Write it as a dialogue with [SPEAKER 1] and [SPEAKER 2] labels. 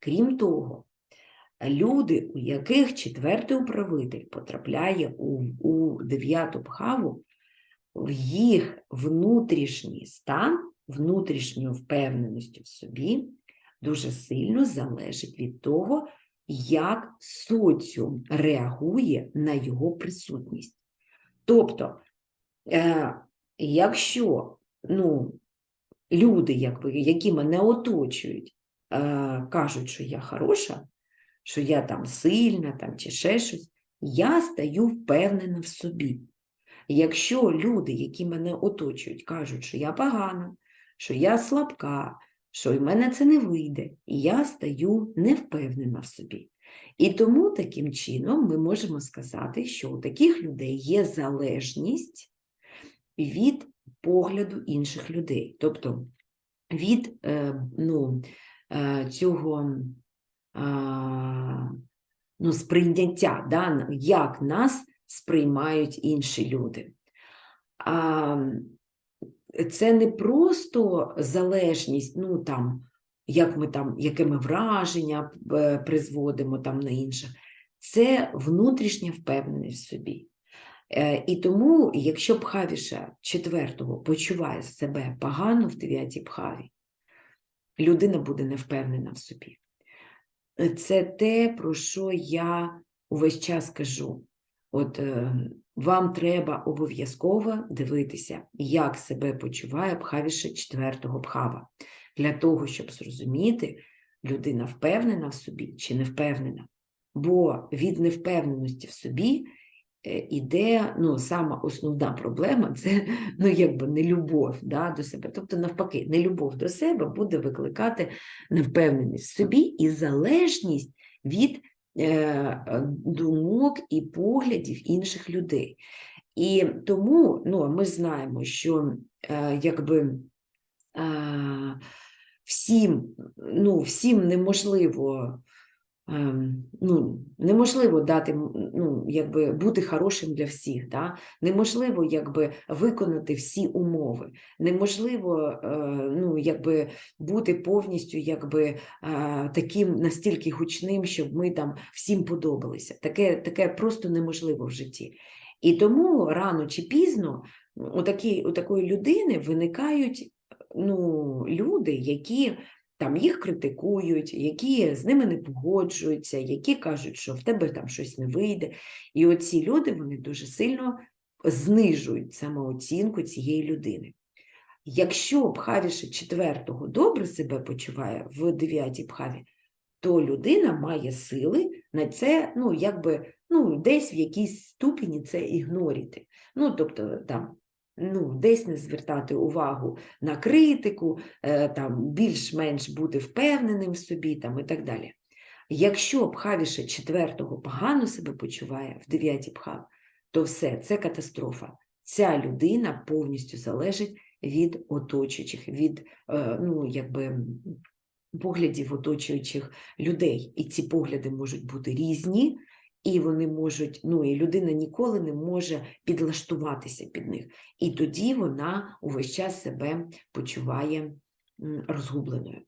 [SPEAKER 1] Крім того, люди, у яких четвертий управитель потрапляє у, у дев'яту бхаву, в їх внутрішній стан, внутрішньою впевненістю в собі дуже сильно залежить від того, як соціум реагує на його присутність. Тобто, е, якщо ну, люди, які мене оточують, кажуть, що я хороша, що я там сильна там, чи ще щось, я стаю впевнена в собі. Якщо люди, які мене оточують, кажуть, що я погана, що я слабка, що в мене це не вийде, я стаю невпевнена в собі. І тому таким чином ми можемо сказати, що у таких людей є залежність від погляду інших людей, тобто від е, ну, цього ну, сприйняття, да, як нас сприймають інші люди. А, це не просто залежність, ну там, як ми там, яке ми враження е, призводимо там на інших, це внутрішня впевненість в собі. Е, І тому, якщо Бхавіша четвертого почуває себе погано в дев'ятій Бхаві, людина буде невпевнена в собі. Е, Це те, про що я увесь час кажу. От е, вам треба обов'язково дивитися, як себе почуває Бхавіша четвертого Бхава, для того, щоб зрозуміти, людина впевнена в собі чи не впевнена. Бо від невпевненості в собі іде ну, сама основна проблема це ну, якби нелюбов да, до себе. Тобто, навпаки, нелюбов до себе буде викликати невпевненість в собі і залежність від е, думок і поглядів інших людей. І тому ну, ми знаємо, що е, якби е, всім, ну, всім неможливо. Ем, Ну, неможливо дати, ну, якби бути хорошим для всіх, да? неможливо якби виконати всі умови, неможливо е, ну, якби бути повністю якби е, таким настільки гучним, щоб ми там всім подобалися. Таке, таке просто неможливо в житті. І тому рано чи пізно у, такій, у такої людини виникають ну, люди, які там їх критикують, які з ними не погоджуються, які кажуть, що в тебе там щось не вийде. І оці люди вони дуже сильно знижують самооцінку цієї людини. Якщо Бхавіша четвертого добре себе почуває в дев'ятій Бхаві, то людина має сили на це, ну, якби, ну, десь в якійсь ступені це ігнорити. Ну, тобто, там, ну, десь не звертати увагу на критику, е, там, більш-менш бути впевненим в собі там, і так далі. Якщо Бхавіша четвертого погано себе почуває в дев'ятій Бхав, то все, це катастрофа. Ця людина повністю залежить від оточуючих, від е, ну, якби, поглядів оточуючих людей. І ці погляди можуть бути різні, і вони можуть, ну і людина ніколи не може підлаштуватися під них. І тоді вона увесь час себе почуває розгубленою.